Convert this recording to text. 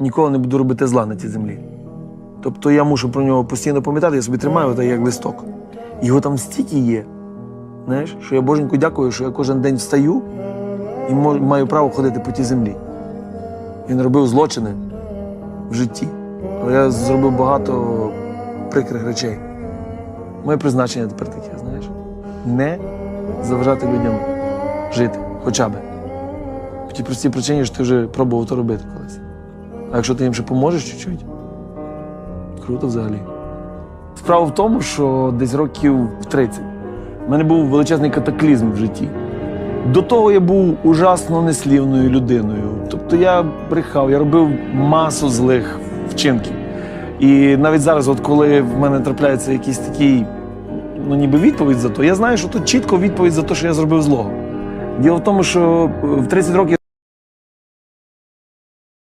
ніколи не буду робити зла на цій землі. Тобто я мушу про нього постійно пам'ятати, я собі тримаю так, як листок. Його там стільки є, знаєш, що я Боженьку дякую, що я кожен день встаю і маю право ходити по тій землі. Він робив злочини в житті, але я зробив по прикрих речей. Моє призначення тепер таке, знаєш, не заважати людям жити, хоча б. По тій простій причині, що ти вже пробував то робити колись. А якщо ти їм ще поможеш чуть-чуть, круто взагалі. Справа в тому, що десь років в 30 в мене був величезний катаклізм в житті. До того я був ужасно неслівною людиною. Тобто я брехав, я робив масу злих вчинків. І навіть зараз, от коли в мене трапляється якийсь такий, ну ніби відповідь за то, я знаю, що тут чітко відповідь за те, що я зробив злого. Діло в тому, що е, в 30 років